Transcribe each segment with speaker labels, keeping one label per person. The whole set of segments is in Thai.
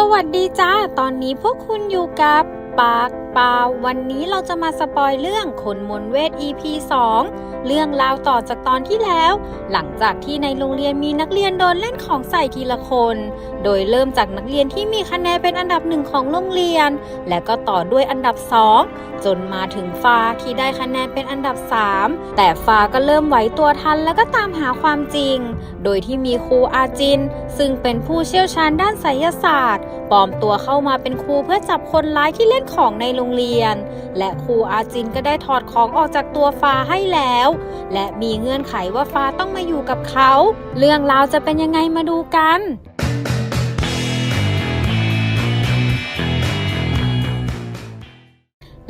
Speaker 1: สวัสดีจ้า ตอนนี้พวกคุณอยู่กับปากป่าวันนี้เราจะมาสปอยเรื่องคนมนเวท EP 2 เรื่องราวต่อจากตอนที่แล้ว หลังจากที่ในโรงเรียนมีนักเรียนโดนเล่นของใส่ทีละคน โดยเริ่มจากนักเรียนที่มีคะแนนเป็นอันดับหนึ่งของโรงเรียน และก็ต่อด้วยอันดับ2จนมาถึงฟ้าที่ได้คะแนนเป็นอันดับ 3 แต่ฟ้าก็เริ่มไหวตัวทันแล้วก็ตามหาความจริง โดยที่มีครูอาจิน ซึ่งเป็นผู้เชี่ยวชาญด้านไสยศาสตร์ปลอมตัวเข้ามาเป็นครูเพื่อจับคนร้ายที่เล่นของในโรงเรียน และครูอาจินก็ได้ถอดของออกจากตัวฟ้าให้แล้วและมีเงื่อนไขว่าฟ้าต้องมาอยู่กับเขา เรื่องราวจะเป็นยังไงมาดูกัน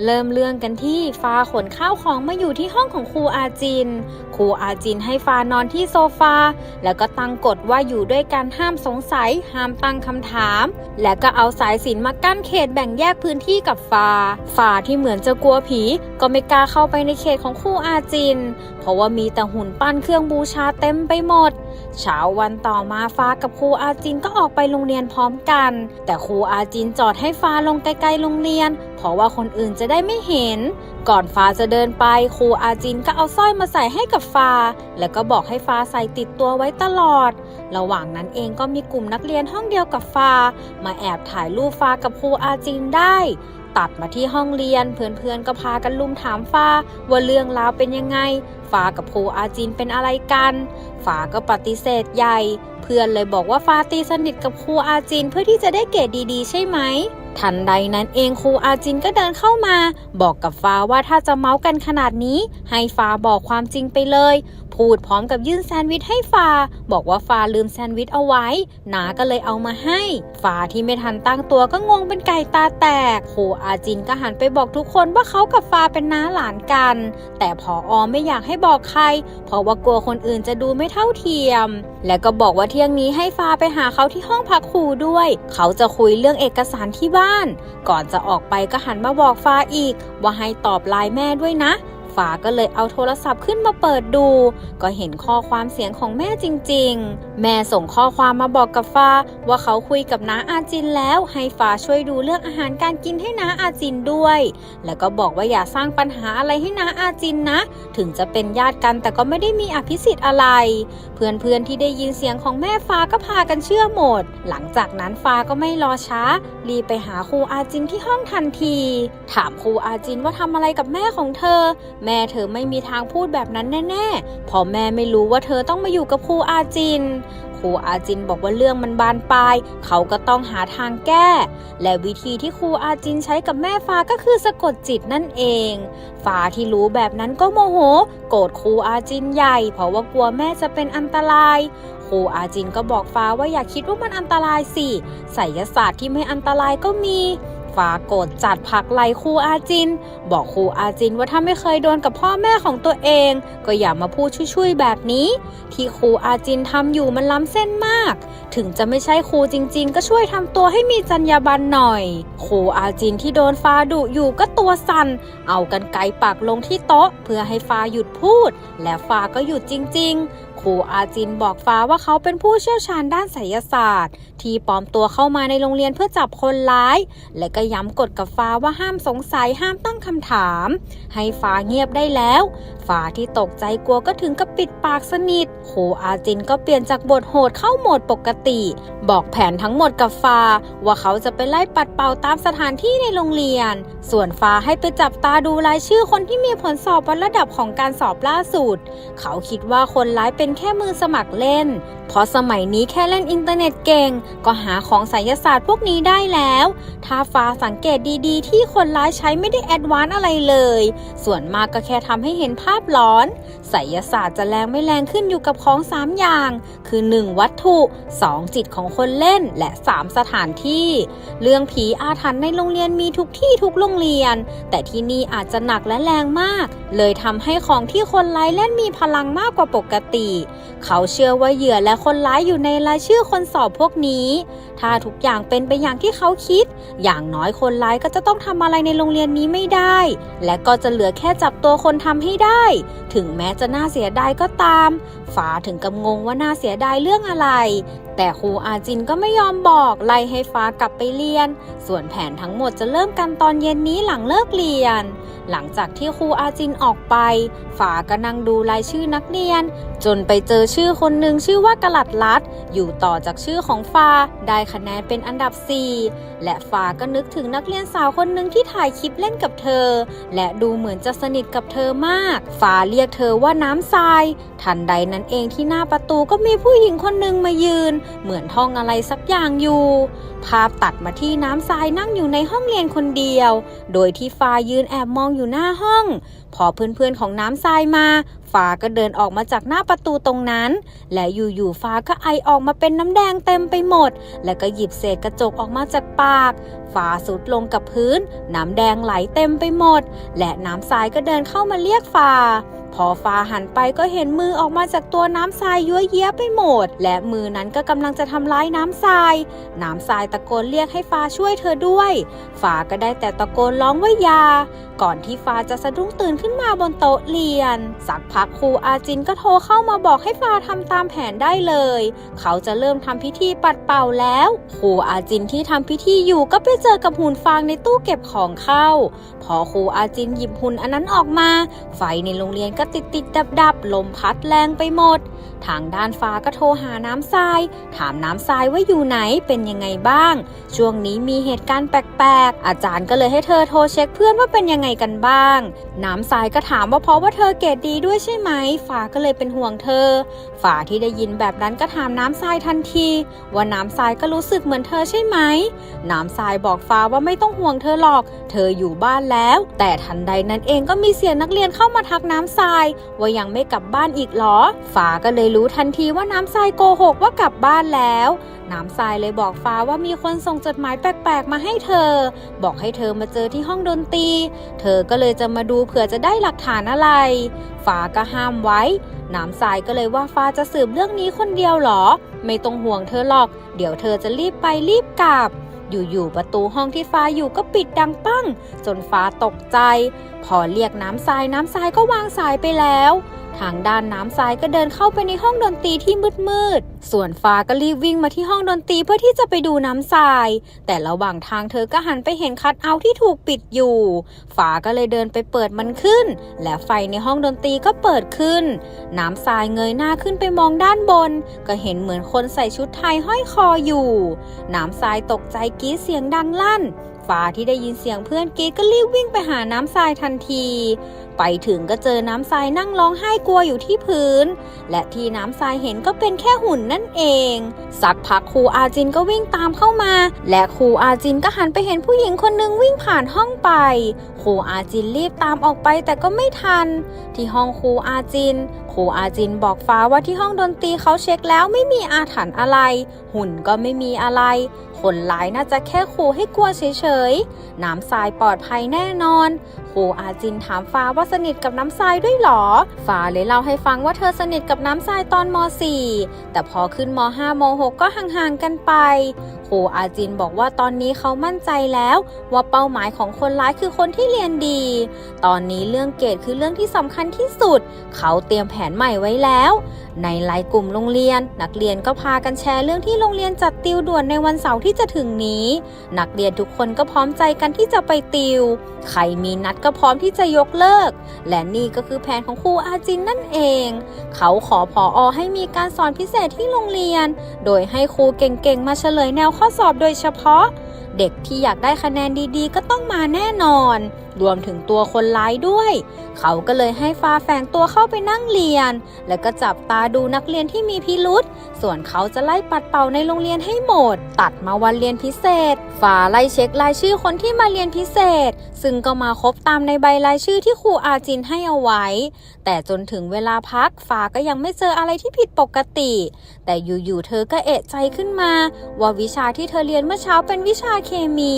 Speaker 1: เริ่มเรื่องกันที่ฟ้าขนข้าวของมาอยู่ที่ห้องของครูอาจิน ครูอาจินให้ฟ้านอนที่โซฟา แล้วก็ตั้งกฎว่าอยู่ด้วยกันห้ามสงสัย ห้ามตั้งคำถาม และก็เอาสายสินมากั้นเขตแบ่งแยกพื้นที่กับฟ้าฟ้าที่เหมือนจะกลัวผี ก็ไม่กล้าเข้าไปในเขตของครูอาจิน เพราะว่ามีแต่หุ่นปั้นเครื่องบูชาเต็มไปหมด เช้าวันต่อมาฟ้ากับครูอาจินก็ออกไปโรงเรียนพร้อมกัน แต่ครูอาจินจอดให้ฟ้าลงไกลๆโรงเรียน เพราะว่าคนอื่นจะได้ไม่เห็น ก่อนฟ้าจะเดินไปครูอาจินก็เอาสร้อยมาใส่ให้กับฟ้า แล้วก็บอกให้ฟ้าใส่ติดตัวไว้ตลอด ระหว่างนั้นเองก็มีกลุ่มนักเรียนห้องเดียวกับฟ้า มาแอบถ่ายรูปฟ้ากับครูอาจินได้ตัดมาที่ห้องเรียนเพื่อนๆก็พากันลุมถามฟ้าว่าเรื่องราวเป็นยังไงฟ้ากับครูอาจินเป็นอะไรกันฟ้าก็ปฏิเสธใหญ่ เพื่อนเลยบอกว่าฟ้าตีสนิทกับครูอาจินเพื่อที่จะได้เกรดดีๆ ใช่ไหม ทันใดนั้นเองครูอาจินก็เดินเข้ามา บอกกับฟ้าว่าถ้าจะเมาส์กันขนาดนี้ ให้ฟ้าบอกความจริงไปเลย พูดพร้อมกับยื่นแซนด์วิชให้ฟ้า บอกว่าฟ้าลืมแซนด์วิชเอาไว้นาก็เลยเอามาให้ฟ้าที่ไม่ทันตั้งตัวก็งงเป็นไก่ตาแตกครูอาจินก็หันไปบอกทุกคนว่าเขากับฟ้าเป็นน้าหลานกัน แต่พออไม่อยากให้บอกใคร เพราะว่ากลัวคนอื่นจะดูไม่เท่าเทียม และก็บอกว่าเที่ยงนี้ให้ฟ้าไปหาเขาที่ห้องพักครูด้วย เขาจะคุยเรื่องเอกสารที่บ้านก่อนจะออกไปก็หันมาบอกฟ้าอีก ว่าให้ตอบไลน์แม่ด้วยนะ ฟ้าก็เลยเอาโทรศัพท์ขึ้นมาเปิดดู ก็เห็นข้อความเสียงของแม่จริง ๆ แม่ส่งข้อความมาบอกกับฟ้า ว่าเขาคุยกับน้าอาจินแล้ว ให้ฟ้าช่วยดูเรื่องอาหารการกินให้น้าอาจินด้วย แล้วก็บอกว่าอย่าสร้างปัญหาอะไรให้น้าอาจินนะ ถึงจะเป็นญาติกันแต่ก็ไม่ได้มีอภิสิทธิ์อะไร เพื่อนๆที่ได้ยินเสียงของแม่ฟ้าก็พากันเชื่อหมด หลังจากนั้นฟ้าก็ไม่รอช้า รีบไปหาครูอาจินที่ห้องทันที ถามครูอาจินว่าทำอะไรกับแม่ของเธอแม่เธอไม่มีทางพูดแบบนั้นแน่ๆเพราะแม่ไม่รู้ว่าเธอต้องมาอยู่กับครูอาจิน ครูอาจินบอกว่าเรื่องมันบานปลาย เขาก็ต้องหาทางแก้ และวิธีที่ครูอาจินใช้กับแม่ฟ้าก็คือสะกดจิตนั่นเอง ฟ้าที่รู้แบบนั้นก็โมโห โกรธครูอาจินใหญ่ เพราะว่ากลัวแม่จะเป็นอันตรายครูอาจินก็บอกฟ้าว่าอย่าคิดว่ามันอันตรายสิไสยศาสตร์ที่ไม่อันตรายก็มี ฟ้าโกรธจัดผักไหลครูอาจิน บอกครูอาจินว่าถ้าไม่เคยโดนกับพ่อแม่ของตัวเอง ก็อย่ามาพูดช่วยๆแบบนี้ ที่ครูอาจินทำอยู่มันล้ำเส้นมาก ถึงจะไม่ใช่ครูจริง ๆ ก็ช่วยทำตัวให้มีจรรยาบรรณหน่อยครูอาจินที่โดนฟ้าดุอยู่ก็ตัวสั่นเอากันไกรปักลงที่โต๊ะ เพื่อให้ฟ้าหยุดพูด และฟ้าก็หยุดจริง ๆ ปู่อาจินบอกฟ้าว่าเขาเป็นผู้เชี่ยวชาญด้านไสยศาสตร์ ที่ปลอมตัวเข้ามาในโรงเรียนเพื่อจับคนร้าย และก็ย้ำกฎกับฟ้าว่าห้ามสงสัยห้ามตั้งคำถาม ให้ฟ้าเงียบได้แล้ว ฟ้าที่ตกใจกลัวก็ถึงกับปิดปากสนิทคอาจินก็เปลี่ยนจากบทโหดเข้าโหมดปกติ บอกแผนทั้งหมดกับฟ้า ว่าเขาจะไปไล่ปัดเป่าตามสถานที่ในโรงเรียน ส่วนฟ้าให้ไปจับตาดูรายชื่อคนที่มีผลสอบวัดระดับของการสอบล่าสุด เขาคิดว่าคนร้ายเป็นแค่มือสมัครเล่น เพราะสมัยนี้แค่เล่นอินเทอร์เน็ตเก่ง ก็หาของไสยศาสตร์พวกนี้ได้แล้ว ถ้าฟ้าสังเกตดีๆ ที่คนร้ายใช้ไม่ได้แอดวานซ์อะไรเลย ส่วนมากก็แค่ทำให้เห็นภาพหลอนไสยศาสตร์จะแรงไม่แรงขึ้นอยู่กับของ 3 อย่าง คือ 1. วัตถุ 2. จิตของคนเล่น และ 3. สถานที่ เรื่องผีอาถรรพ์ในโรงเรียนมีทุกที่ทุกโรงเรียน แต่ที่นี่อาจจะหนักและแรงมาก เลยทำให้ของที่คนร้ายเล่นมีพลังมากกว่าปกติ เขาเชื่อว่าเหยื่อและคนร้ายอยู่ในรายชื่อคนสอบพวกนี้ ถ้าทุกอย่างเป็นไปอย่างที่เขาคิด อย่างน้อยคนร้ายก็จะต้องทำอะไรในโรงเรียนนี้ไม่ได้ และก็จะเหลือแค่จับตัวคนทำให้ได้ถึงแม้จะน่าเสียดายก็ตามฟ้าถึงกับงงว่าน่าเสียดายเรื่องอะไร แต่ครูอาจินก็ไม่ยอมบอกไล่ให้ฟ้ากลับไปเรียน ส่วนแผนทั้งหมดจะเริ่มกันตอนเย็นนี้หลังเลิกเรียน หลังจากที่ครูอาจินออกไปฟ้าก็นั่งดูรายชื่อนักเรียน จนไปเจอชื่อคนหนึ่งชื่อว่ากลัดลัด อยู่ต่อจากชื่อของฟ้าได้คะแนนเป็นอันดับ 4 และฟ้าก็นึกถึงนักเรียนสาวคนหนึ่งที่ถ่ายคลิปเล่นกับเธอ และดูเหมือนจะสนิทกับเธอมากฟ้าเรียกเธอว่าน้ำทราย ทันใดนั้นเองที่หน้าประตูก็มีผู้หญิงคนหนึ่งมายืนเหมือนท่องอะไรสักอย่างอยู่ ภาพตัดมาที่น้ำทรายนั่งอยู่ในห้องเรียนคนเดียว โดยที่ฟ้ายืนแอบมองอยู่หน้าห้อง พอเพื่อนๆของน้ำทรายมาฟ้าก็เดินออกมาจากหน้าประตูตรงนั้น และอยู่ๆฟ้าก็ไอออกมาเป็นน้ำแดงเต็มไปหมด แล้วก็หยิบเศษกระจกออกมาจากปากฟ้าสุดลงกับพื้น น้ำแดงไหลเต็มไปหมด และน้ำทรายก็เดินเข้ามาเรียกฟ้า พอฟ้าหันไปก็เห็นมือออกมาจากตัวน้ำทรายยั่วเยี้ยไปหมด และมือนั้นก็กำลังจะทำร้ายน้ำทราย น้ำทรายตะโกนเรียกให้ฟ้าช่วยเธอด้วย ฟ้าก็ได้แต่ตะโกนร้องว่ายา ก่อนที่ฟ้าจะสะดุ้งตื่นขึ้นมาบนโต๊ะเรียน สักพักครูอาจินก็โทรเข้ามาบอกให้ฟ้าทำตามแผนได้เลย เขาจะเริ่มทำพิธีปัดเป่าแล้ว ครูอาจินที่ทำพิธีอยู่ก็ไปเจอกับหุ่นฟางในตู้เก็บของเข้า พอครูอาจินหยิบหุ่นอันนั้นออกมา ไฟในโรงเรียนก็ติดติดดับดับลมพัดแรงไปหมด ทางด้านฟ้าก็โทรหาน้ำทราย ถามน้ำทรายว่าอยู่ไหนเป็นยังไงบ้าง ช่วงนี้มีเหตุการณ์แปลกๆ อาจารย์ก็เลยให้เธอโทรเช็คเพื่อนว่าเป็นยังไงกันบ้าง น้ำทรายก็ถามว่าเพราะว่าเธอเกรดดีด้วยใช่ไหมฟ้าก็เลยเป็นห่วงเธอฟ้าที่ได้ยินแบบนั้นก็ถามน้ำทรายทันที ว่าน้ำทรายก็รู้สึกเหมือนเธอใช่ไหมน้ำทรายบอกฟ้าว่าไม่ต้องห่วงเธอหรอก เธออยู่บ้านแล้ว แต่ทันใดนั้นเองก็มีเสียงนักเรียนเข้ามาทักน้ำทรายว่ายังไม่กลับบ้านอีกหรอ ฟ้าก็เลยรู้ทันทีว่าน้ำทรายโกหกว่ากลับบ้านแล้ว น้ำทรายเลยบอกฟ้าว่ามีคนส่งจดหมายแปลกๆ มาให้เธอ บอกให้เธอมาเจอที่ห้องดนตรี เธอก็เลยจะมาดูเผื่อจะได้หลักฐานอะไร ฟ้าก็ห้ามไว้น้ำทรายก็เลยว่าฟ้าจะสืบเรื่องนี้คนเดียวหรอ ไม่ต้องห่วงเธอหรอก เดี๋ยวเธอจะรีบไปรีบกลับ อยู่ๆประตูห้องที่ฟ้าอยู่ก็ปิดดังปั้ง จนฟ้าตกใจ พอเรียกน้ำทรายน้ำทรายก็วางสายไปแล้ว ทางด้านน้ำทรายก็เดินเข้าไปในห้องดนตรีที่มืดๆ ส่วนฟ้าก็รีบวิ่งมาที่ห้องดนตรีเพื่อที่จะไปดูน้ำทราย แต่ระหว่างทางเธอก็หันไปเห็นคัทเอาท์ที่ถูกปิดอยู่ ฟ้าก็เลยเดินไปเปิดมันขึ้น และไฟในห้องดนตรีก็เปิดขึ้น น้ำทรายเงยหน้าขึ้นไปมองด้านบน ก็เห็นเหมือนคนใส่ชุดไทยห้อยคออยู่ น้ำทรายตกใจกรีดเสียงดังลั่นฟ้าที่ได้ยินเสียงเพื่อนกรีดก็รีบวิ่งไปหาน้ำทรายทันที ไปถึงก็เจอน้ำทรายนั่งร้องไห้กลัวอยู่ที่พื้น และที่น้ำทรายเห็นก็เป็นแค่หุ่นนั่นเอง สักพักครูอาจินก็วิ่งตามเข้ามา และครูอาจินก็หันไปเห็นผู้หญิงคนหนึ่งวิ่งผ่านห้องไป ครูอาจินรีบตามออกไปแต่ก็ไม่ทัน ที่ห้องครูอาจิน ครูอาจินบอกฟ้าว่าที่ห้องดนตรีเขาเช็คแล้วไม่มีอาถรรพ์อะไร หุ่นก็ไม่มีอะไร คนร้ายน่าจะแค่ขู่ให้กลัวเฉยๆ น้ำทรายปลอดภัยแน่นอน ครูอาจินถามฟ้าว่าสนิทกับน้ำทรายด้วยเหรอ ฟ้าเลยเล่าให้ฟังว่าเธอสนิทกับน้ำทรายตอนม .4 แต่พอขึ้นม .5 ม .6 ก็ห่างๆกันไปครูอาจินบอกว่าตอนนี้เขามั่นใจแล้ว ว่าเป้าหมายของคนร้ายคือคนที่เรียนดี ตอนนี้เรื่องเกรดคือเรื่องที่สำคัญที่สุด เขาเตรียมแผนใหม่ไว้แล้ว ในไลน์กลุ่มโรงเรียน นักเรียนก็พากันแชร์เรื่องที่โรงเรียนจัดติวด่วนในวันเสาร์ที่จะถึงนี้ นักเรียนทุกคนก็พร้อมใจกันที่จะไปติว ใครมีนัดก็พร้อมที่จะยกเลิก และนี่ก็คือแผนของครูอาจินนั่นเอง เขาขอพออให้มีการสอนพิเศษที่โรงเรียน โดยให้ครูเก่งๆ มาเฉลยแนวข้อสอบโดยเฉพาะ เด็กที่อยากได้คะแนนดีๆ ก็ต้องมาแน่นอน รวมถึงตัวคนร้ายด้วย เขาก็เลยให้ฟ้าแฝงตัวเข้าไปนั่งเรียน แล้วก็จับตาดูนักเรียนที่มีพิรุษส่วนเขาจะไล่ปัดเป่าในโรงเรียนให้หมด ตัดมาวันเรียนพิเศษฟ้าไล่เช็ครายชื่อคนที่มาเรียนพิเศษ ซึ่งก็มาครบตามในใบรายชื่อที่ครูอาจินให้เอาไว้ แต่จนถึงเวลาพักฟ้าก็ยังไม่เจออะไรที่ผิดปกติ แต่อยู่ๆเธอก็เอะใจขึ้นมา ว่าวิชาที่เธอเรียนเมื่อเช้าเป็นวิชาเคมี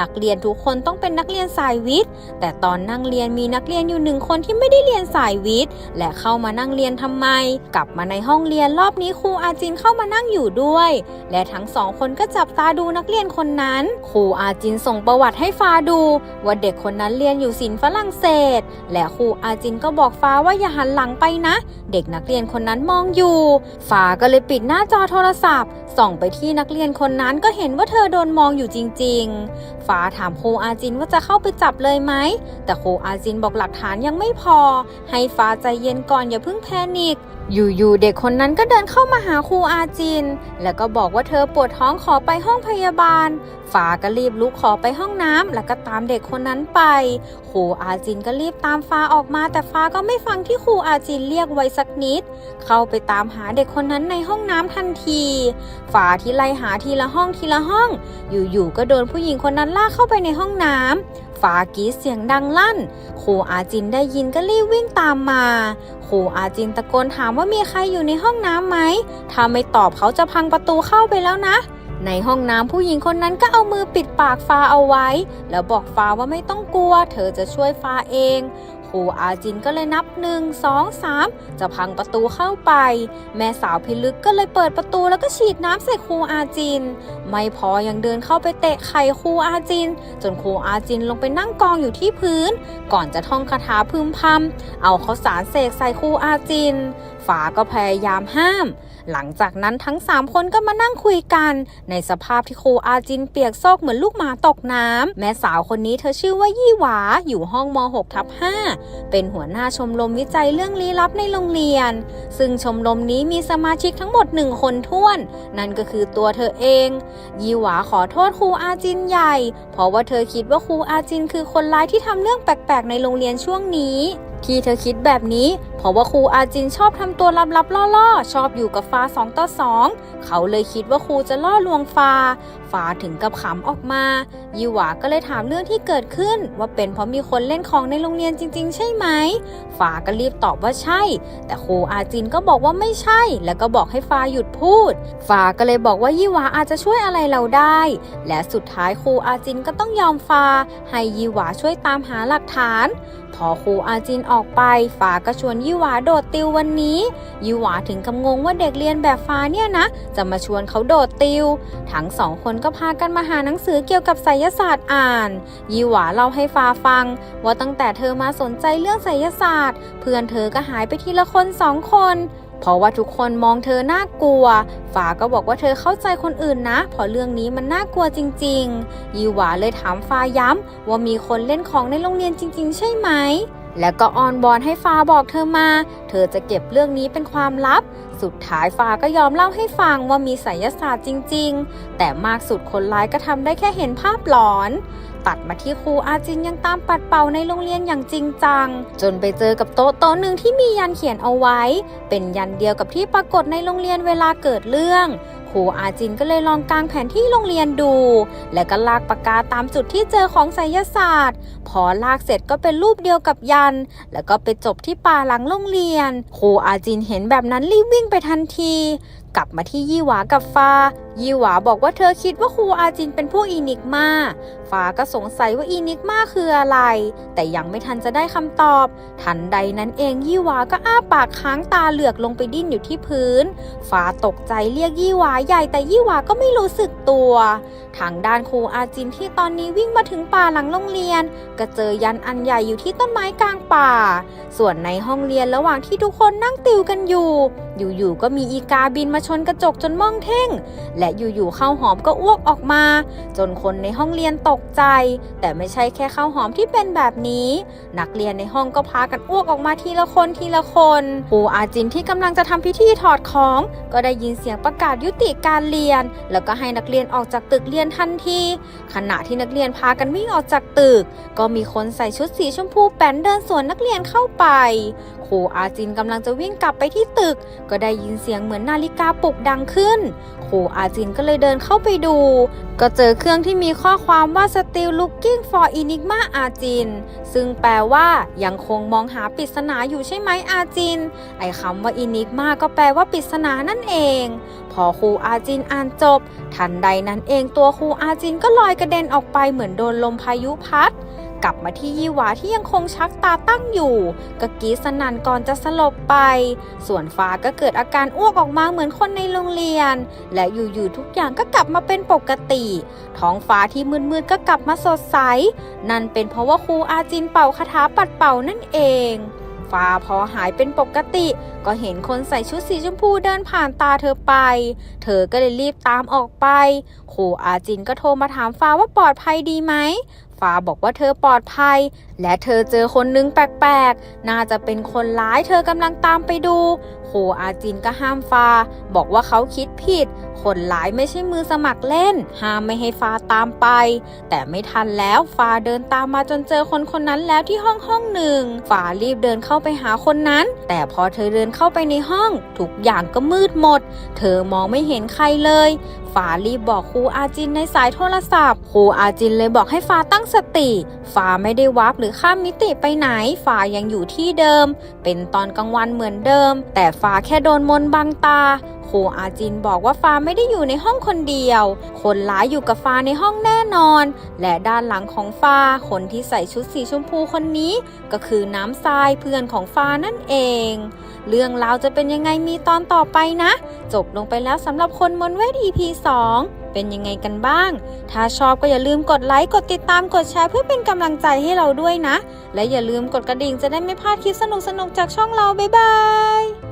Speaker 1: นักเรียนทุกคนต้องเป็นนักเรียนสายวิทย์แต่ตอนนั่งเรียนมีนักเรียนอยู่หนึ่งคนที่ไม่ได้เรียนสายวิทย์ และเข้ามานั่งเรียนทำไม กลับมาในห้องเรียนรอบนี้ครูอาจินเข้ามานั่งอยู่ด้วย และทั้งสองคนก็จับตาดูนักเรียนคนนั้นครูอาจินส่งประวัติให้ฟ้าดู ว่าเด็กคนนั้นเรียนอยู่ศิลป์ฝรั่งเศส และครูอาจินก็บอกฟ้าว่าอย่าหันหลังไปนะ เด็กนักเรียนคนนั้นมองอยู่ ฟ้าก็เลยปิดหน้าจอโทรศัพท์ ส่องไปที่นักเรียนคนนั้นก็เห็นว่าเธอโดนมองอยู่จริง ๆ ฟ้าถามครูอาจินว่าจะเข้าไปจับเลยไหม แต่ครูอาจินบอกหลักฐานยังไม่พอ ให้ฟ้าใจเย็นก่อนอย่าเพิ่งแพนิคอยู่ๆเด็กคนนั้นก็เดินเข้ามาหาครูอาจิน แล้วก็บอกว่าเธอปวดท้องขอไปห้องพยาบาลฟ้าก็รีบลุกขอไปห้องน้ำแล้วก็ตามเด็กคนนั้นไปครูอาจินก็รีบตามฟ้าออกมาแต่ฟ้าก็ไม่ฟังที่ครูอาจินเรียกไว้สักนิด เข้าไปตามหาเด็กคนนั้นในห้องน้ำทันทีฟ้าที่ไล่หาทีละห้องทีละห้อง อยู่ๆก็โดนผู้หญิงคนนั้นลากเข้าไปในห้องน้ำ ฟ้ากีดเสียงดังลั่นครูอาจินได้ยินก็รีบวิ่งตามมาครูอาจินตะโกนถามว่ามีใครอยู่ในห้องน้ำไหมถ้าไม่ตอบเขาจะพังประตูเข้าไปแล้วนะ ในห้องน้ำผู้หญิงคนนั้นก็เอามือปิดปากฟ้าเอาไว้ แล้วบอกฟ้าว่าไม่ต้องกลัว เธอจะช่วยฟ้าเอง ครูอาจินก็เลยนับหนึ่งสองสามจะพังประตูเข้าไป แม่สาวพิลึกก็เลยเปิดประตูแล้วก็ฉีดน้ำใส่ครูอาจิน ไม่พอยังเดินเข้าไปเตะไข่ครูอาจิน จนครูอาจินลงไปนั่งกองอยู่ที่พื้น ก่อนจะท่องคาถาพึมพำเอาข้าวสารเสกใส่ครูอาจิน ฝาก็พยายามห้าม หลังจากนั้นทั้งสามคนก็มานั่งคุยกัน ในสภาพที่ครูอาจินเปียกโซกเหมือนลูกหมาตกน้ำแม่สาวคนนี้เธอชื่อว่ายี่หวาอยู่ห้องม .6 ทับ5เป็นหัวหน้าชมรมวิจัยเรื่องลี้ลับในโรงเรียน ซึ่งชมรมนี้มีสมาชิกทั้งหมดหนึ่งคนท้วน นั่นก็คือตัวเธอเอง ยี่หวาขอโทษครูอาจินใหญ่ เพราะว่าเธอคิดว่าครูอาจินคือคนร้ายที่ทำเรื่องแปลกๆ ในโรงเรียนช่วงนี้ ที่เธอคิดแบบนี้ เพราะว่าครูอาจินชอบทำตัวลับๆล่อๆ ชอบอยู่กับฟ้าสองต่อสองเขาเลยคิดว่าครูจะล่อลวงฟ้า ฟ้าถึงกับขำออกมายีหวาก็เลยถามเรื่องที่เกิดขึ้น ว่าเป็นเพราะมีคนเล่นของในโรงเรียนจริง ๆ ใช่ไหมฟ้าก็รีบตอบว่าใช่ แต่ครูอาจินก็บอกว่าไม่ใช่ แล้วก็บอกให้ฟ้าหยุดพูด ฟ้าก็เลยบอกว่ายี่หวาอาจจะช่วยอะไรเราได้ และสุดท้ายครูอาจินก็ต้องยอมฟ้า ให้ยี่หวาช่วยตามหาหลักฐาน พอครูอาจินออกไปฟ้าก็ชวนยี่หวาโดดติววันนี้ ยี่หวาถึงกับงงว่าเด็กเรียนแบบฟ้าเนี่ยนะ จะมาชวนเขาโดดติว ทั้งสองคนก็พากันมาหาหนังสือเกี่ยวกับไสยศาสตร์อ่าน ยี่หวาเล่าให้ฟ้าฟัง ว่าตั้งแต่เธอมาสนใจเรื่องไสยศาสตร์ เพื่อนเธอก็หายไปทีละคนสองคน เพราะว่าทุกคนมองเธอน่ากลัวฟ้าก็บอกว่าเธอเข้าใจคนอื่นนะ เพราะเรื่องนี้มันน่ากลัวจริง ๆ ยีหวาเลยถามฟ้าย้ำว่ามีคนเล่นของในโรงเรียนจริง ๆ ใช่ไหมแล้วก็ออนบอนให้ฟ้าบอกเธอมา เธอจะเก็บเรื่องนี้เป็นความลับ สุดท้ายฟ้าก็ยอมเล่าให้ฟังว่ามีไสยศาสตร์จริง ๆ แต่มากสุดคนร้ายก็ทำได้แค่เห็นภาพหลอน ตัดมาที่ครูอาจินยังตามปัดเป่าในโรงเรียนอย่างจริงจัง จนไปเจอกับโต๊ะโต๊ะหนึ่งที่มียันเขียนเอาไว้ เป็นยันเดียวกับที่ปรากฏในโรงเรียนเวลาเกิดเรื่องครูอาจินก็เลยลองกางแผนที่โรงเรียนดู และก็ลากปากกาตามจุดที่เจอของไสยศาสตร์ พอลากเสร็จก็เป็นรูปเดียวกับยัน แล้วก็ไปจบที่ป่าหลังโรงเรียน ครูอาจินเห็นแบบนั้นรีบวิ่งไปทันที กลับมาที่ยี่หวากับฟ้า ยี่หวาบอกว่าเธอคิดว่าครูอาจินเป็นพวกอีนิกมาฟ้าก็สงสัยว่าอีนิกมาคืออะไร แต่ยังไม่ทันจะได้คำตอบ ทันใดนั้นเองยี่หวาก็อ้าปากค้างตาเหลือกลงไปดิ้นอยู่ที่พื้น ฟ้าตกใจเรียกยี่หวาใหญ่แต่ยี่หวาก็ไม่รู้สึกตัว ทางด้านครูอาจินที่ตอนนี้วิ่งมาถึงป่าหลังโรงเรียน ก็เจอยันอันใหญ่อยู่ที่ต้นไม้กลางป่า ส่วนในห้องเรียนระหว่างที่ทุกคนนั่งติวกันอยู่อยู่ๆก็มีอีกาบินมาชนกระจกจนมองเท่ง และอยู่ๆข้าวหอมก็อ้วกออกมา จนคนในห้องเรียนตกใจ แต่ไม่ใช่แค่ข้าวหอมที่เป็นแบบนี้ นักเรียนในห้องก็พากันอ้วกออกมาทีละคนทีละคนครูอาจินที่กำลังจะทำพิธีถอดของ ก็ได้ยินเสียงประกาศยุติการเรียน แล้วก็ให้นักเรียนออกจากตึกเรียนทันทีขณะที่นักเรียนพากันวิ่งออกจากตึก ก็มีคนใส่ชุดสีชมพูแป้นเดินสวนนักเรียนเข้าไปครูอาจินกำลังจะวิ่งกลับไปที่ตึกก็ได้ยินเสียงเหมือนนาฬิกาปลุกดังขึ้นครูอาจินก็เลยเดินเข้าไปดู ก็เจอเครื่องที่มีข้อความว่า still looking for enigma อาจิน ซึ่งแปลว่ายังคงมองหาปริศนาอยู่ใช่ไหมอาจิน ไอ้คำว่า enigma ก็แปลว่าปริศนานั่นเอง พอครูอาจินอ่านจบ ทันใดนั้นเองตัวครูอาจินก็ลอยกระเด็นออกไปเหมือนโดนลมพายุพัด กลับมาที่ยี่หวาที่ยังคงชักตาตั้งอยู่ก็กรีดสนั่นก่อนจะสลบไป ส่วนฟ้าก็เกิดอาการอ้วกออกมาเหมือนคนในโรงเรียน และอยู่ๆทุกอย่างก็กลับมาเป็นปกติ ท้องฟ้าที่มืดๆก็กลับมาสดใส นั่นเป็นเพราะว่าครูอาจินเป่าคาถาปัดเป่านั่นเองฟ้าพอหายเป็นปกติ ก็เห็นคนใส่ชุดสีชมพูเดินผ่านตาเธอไป เธอก็เลยรีบตามออกไปครูอาจินก็โทรมาถามฟ้าว่าปลอดภัยดีไหม ฟ้าบอกว่าเธอปลอดภัย และเธอเจอคนนึงแปลกๆ น่าจะเป็นคนร้ายเธอกำลังตามไปดูครูอาจินก็ห้ามฟ้า บอกว่าเขาคิดผิด คนร้ายไม่ใช่มือสมัครเล่น ห้ามไม่ให้ฟ้าตามไป แต่ไม่ทันแล้วฟ้าเดินตามมาจนเจอคนคนนั้นแล้วที่ห้องห้องหนึ่งฟ้ารีบเดินเข้าไปหาคนนั้น แต่พอเธอเดินเข้าไปในห้อง ทุกอย่างก็มืดหมด เธอมองไม่เห็นใครเลยฟ้ารีบบอกครูอาจินในสายโทรศัพท์ครูอาจินเลยบอกให้ฟ้าตั้งสติฟ้าไม่ได้วับหรือข้ามมิติไปไหนฟ้ายังอยู่ที่เดิม เป็นตอนกลางวันเหมือนเดิม แต่ฟ้าแค่โดนมนบังตาครูอาจินบอกว่าฟ้าไม่ได้อยู่ในห้องคนเดียว คนร้ายอยู่กับฟ้าในห้องแน่นอน และด้านหลังของฟ้าคนที่ใส่ชุดสีชมพูคนนี้ ก็คือน้ำทรายเพื่อนของฟ้านั่นเอง เรื่องราวจะเป็นยังไงมีตอนต่อไปนะ จบลงไปแล้วสำหรับคนมนเวท EP 2 เป็นยังไงกันบ้าง ถ้าชอบก็อย่าลืมกดไลค์ กดติดตาม กดแชร์เพื่อเป็นกำลังใจให้เราด้วยนะ และอย่าลืมกดกระดิ่งจะได้ไม่พลาดคลิปสนุกๆจากช่องเรา บ๊ายบาย